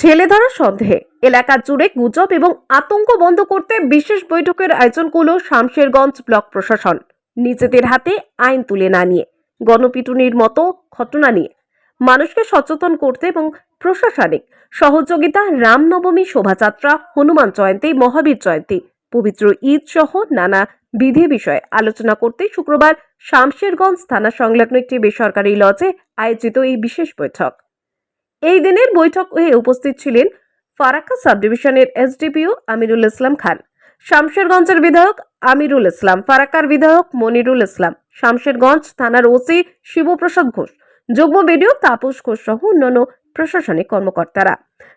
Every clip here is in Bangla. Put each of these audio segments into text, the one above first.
ছেলে ধরা সন্দেহে। এলাকা জুড়ে গুজব এবং আতঙ্ক বন্ধ করতে বিশেষ বৈঠকের আয়োজন করল শামশেরগঞ্জ ব্লক প্রশাসন। নিজেদের হাতে আইন তুলে না নিয়ে, গণপিটুনির মতো ঘটনা নিয়ে। মানুষকে সচেতন করতে এবং প্রশাসনিক সহযোগিতা, রামনবমী শোভাযাত্রা, হনুমান জয়ন্তী, মহাবীর জয়ন্তী, পবিত্র ঈদ সহ নানা বিধি বিষয়ে আলোচনা করতে শুক্রবার শামশেরগঞ্জ থানা সংলগ্ন একটি বেসরকারি লজে আয়োজিত এই বিশেষ বৈঠক। এই দিনের বৈঠক হয়ে উপস্থিত ছিলেন ফারাক্কা সাব ডিভিশনের এসডিপিও আমিরুল ইসলাম খান, শামশেরগঞ্জের বিধায়ক আমিরুল ইসলাম, ফারাক্কার বিধায়ক মনিরুল ইসলাম, শামশেরগঞ্জ থানার ওসি শিবপ্রসাদ ঘোষ, যুগ্ম বিডিও তাপস ঘোষ সহ অন্যান্য প্রশাসনিক কর্মকর্তারা।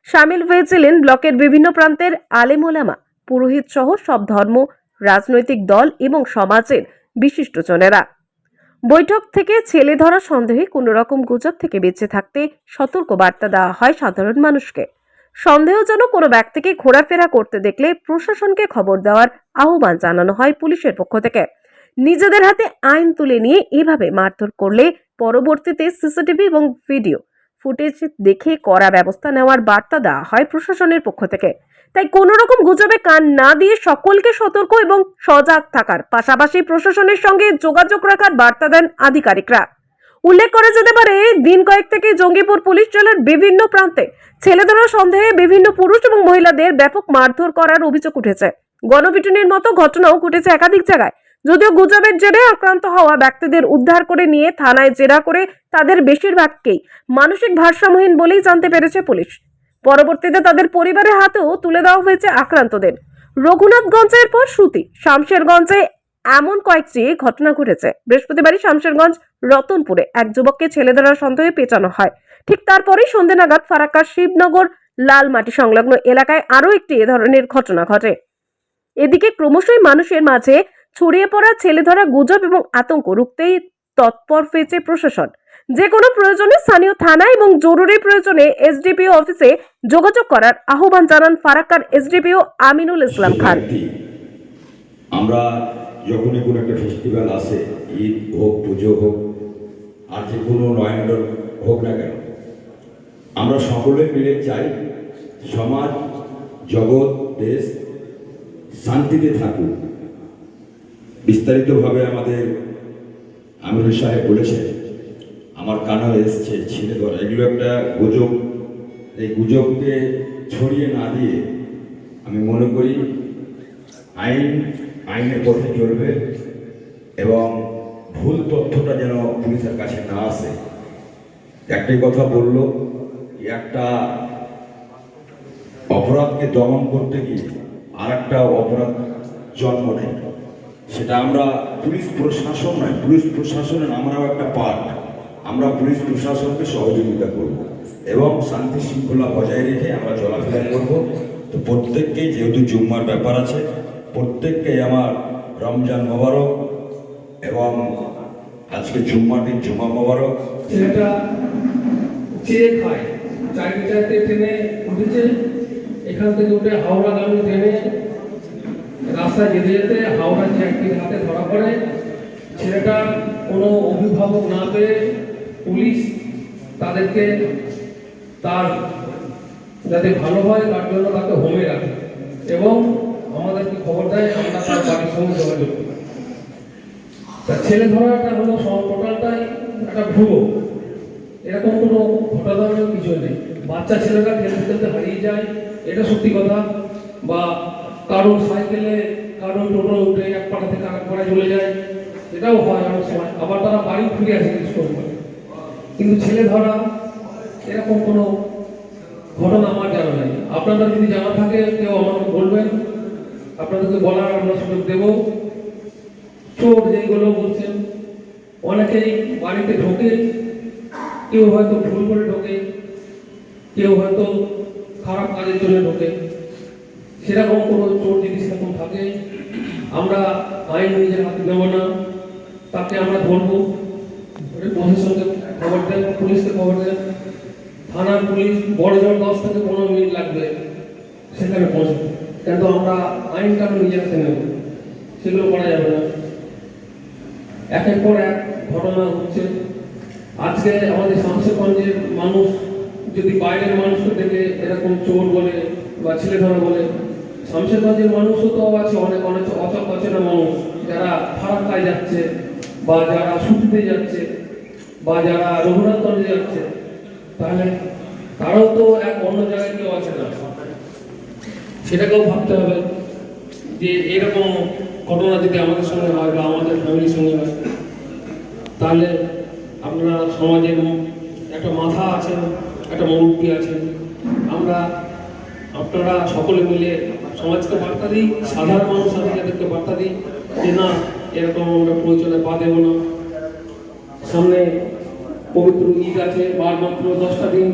সামিল হয়েছিলেন ব্লকের বিভিন্ন প্রান্তের আলেমোলামা পুরোহিত সহ সব ধর্ম, রাজনৈতিক দল এবং সমাজের বিশিষ্টজনেরা। বৈঠক থেকে ছেলে ধরা সন্দেহে কোনো রকম গুজব থেকে বেঁচে থাকতে সতর্ক বার্তা দেওয়া হয় সাধারণ মানুষকে। সন্দেহজনক কোনো ব্যক্তিকে ঘোরাফেরা করতে দেখলে প্রশাসনকে খবর দেওয়ার আহ্বান জানানো হয় পুলিশের পক্ষ থেকে। নিজেদের হাতে আইন তুলে নিয়ে এভাবে মারধর করলে পরবর্তীতে সিসিটিভি এবং ভিডিও ফুটেজ দেখে কড়া ব্যবস্থা নেওয়ার বার্তা দেওয়া হয় প্রশাসনের পক্ষ থেকে। তাই কোনো রকম গুজবে কান না দিয়ে সকলকে সতর্ক এবং সজাগ থাকার পাশাপাশি প্রশাসনের সঙ্গে যোগাযোগ রাখার বার্তা দেন আধিকারিকরা। উল্লেখ করা যেতে পারে, দিন কয়েক থেকে জঙ্গিপুর পুলিশ জেলার বিভিন্ন প্রান্তে ছেলে ধরার সন্দেহে বিভিন্ন পুরুষ এবং মহিলাদের ব্যাপক মারধর করার অভিযোগ উঠেছে। গণপিটুনির মতো ঘটনাও ঘটেছে একাধিক জায়গায়। যদিও গুজবের জেরে আক্রান্ত হওয়া ব্যক্তিদের উদ্ধার করে নিয়ে থানায় জেরা করে তাদের বেশিরভাগকেই মানসিক ভারসাম্যহীন বলেই জানতে পেরেছে পুলিশ। পরবর্তীতে তাদের পরিবারের হাতেও তুলে দেওয়া হয়েছে আক্রান্তদের। রঘুনাথগঞ্জের পর শ্রুতি, শামশেরগঞ্জে এমন কয়েকটি ঘটনা ঘটেছে। বৃহস্পতিবারই শামশেরগঞ্জ, রতনপুরে এক যুবককে ছেলে ধরার সন্দেহে পেঁচানো হয়। ঠিক তারপরেই সন্ধে নাগাদ ফারাক্কার শিবনগর, লালমাটি সংলগ্ন এলাকায় আরও একটি এ ধরনের ঘটনা ঘটে। এদিকে ক্রমশই মানুষের মাঝে ছড়িয়ে পড়া ছেলে ধরা গুজব এবং আতঙ্ক রুখতেই তৎপর হয়েছে প্রশাসন। যে কোনো প্রয়োজনে স্থানীয় থানা এবং জরুরি প্রয়োজনে এসডিপিও অফিসে যোগাযোগ করার আহ্বান জানান ফারাক্কার এসডিপিও আমিনুল ইসলাম খান। আমরা যখনই কোনো একটা ফেস্টিভ্যাল আসে, ঈদ হোক, পুজো হোক, আর যে কোনো নয়নডর হোক না কেন, আমরা সকলে মিলে চাই সমাজ, জগৎ, দেশ শান্তিতে থাকুক। বিস্তারিতভাবে আমাদের আমিরুল সাহেব বলেছেন, আমার কানেও এসছে ছিঁড়ে ধরা এগুলো একটা গুজব। এই গুজবকে ছড়িয়ে না দিয়ে আমি মনে করি আইন, আইনের পথে চলবে এবং ভুল তথ্যটা যেন পুলিশের কাছে না আসে। একটাই কথা বলল, একটা অপরাধকে দমন করতে গিয়ে আর একটা অপরাধ জন্ম নেয়। সেটা আমরা পুলিশ প্রশাসন নয়, পুলিশ প্রশাসনের, আমরাও একটা পার্ট আমরা পুলিশ প্রশাসনকে সহযোগিতা করব এবং শান্তি শৃঙ্খলা বজায় রেখে আমরা চলাফেরা করব। তো প্রত্যেককেই যেহেতু জুম্মার ব্যাপার আছে প্রত্যেককেই আমার রমজান মোবারক এবং আজকে জুম্মার দিন জুম্মা মোবারক। ছেলেটা চেয়ে খায়। চাইতে ট্রেনে উঠেছে। এখান থেকে উঠে হাওড়াগামী ট্রেনে রাস্তায় যেতে যেতে হাওড়া জ্যাকটির হাতে ধরা পড়ে, ছেলেটা কোনো অভিভাবক না পেয়ে পুলিশ তাদেরকে তার যাতে ভালো হয় তার জন্য তাকে হোমে রাখে এবং আমাদেরকে খবর দেয়? আমরা তার বাড়ির সঙ্গে যোগাযোগ করি। তা ছেলে ধরাটা হলো টোটালটাই একটা ভুয়ো। এরকম কোনো ঘটনার কিছু নেই। বাচ্চা ছেলেরা খেলতে খেলতে হারিয়ে যায়, এটা সত্যি কথা। বা কারোর সাইকেলে কারোর টোটো উঠে এক পাড়া থেকে আরেক পাড়ায় চলে যায়। এটাও হয় অনেক সময়। আবার তারা বাড়ি ফিরে আসে কিছু কিন্তু ছেলে ধরা, এরকম কোনো ঘটনা আমার জানা নেই। আপনাদের যদি জানা থাকে, কেউ আমাকে বলবেন। আপনাদেরকে বলার আমরা সুযোগ দেবো। চোর যেগুলো বলছেন, অনেকেই বাড়িতে ঢোকে। কেউ হয়তো ভুল করে ঢোকে। কেউ হয়তো খারাপ কাজের জন্য ঢোকে। সেরকম কোনো চোর যদি সেরকম থাকে, আমরা আইন নিজের হাতে নেব না, তাকে আমরা ধরবো। ধরে প্রশাসনকে খবর দেন, পুলিশকে খবর দেন। থানার পুলিশ, বড় জোর দশ থেকে পনেরো মিনিট লাগবে সেখানে পৌঁছাতে। কিন্তু আমরা আইন কানুন নিজের হাতে নেব। সেগুলো করা যাবে না। একের পর এক ঘটনা হচ্ছে, আজকে আমাদের শামশেরগঞ্জের মানুষ যদি বাইরের মানুষকে দেখে এরকম চোর বলে বা ছেলে ধরা বলে শামশেরগঞ্জের মানুষও তো আছে, অনেক অনেক অচ- অচেনা মানুষ। যারা ফারাক্কায় যাচ্ছে, বা যারা ছুটিতে যাচ্ছে, বা যারা রঘুনাথগঞ্জে যাচ্ছে, তাহলে তারাও তো এক অন্য জায়গায় কেউ আছে না। সেটাকেও ভাবতে হবে যে এরকম ঘটনা যদি আমাদের সঙ্গে হয় বা আমাদের ফ্যামিলির সঙ্গে হয়, তাহলে আপনারা সমাজের একটা মাথা আছেন একটা মুরব্বী আছেন আমরা আপনারা সকলে মিলে সমাজকে বার্তা দিই, সাধারণ মানুষ আছে যাদেরকে বার্তা দিই, যে না, এরকম আমরা প্রয়োজনে পা দেব না। সামনে পবিত্র ঈদ আছে বার মাত্র দশটা দিন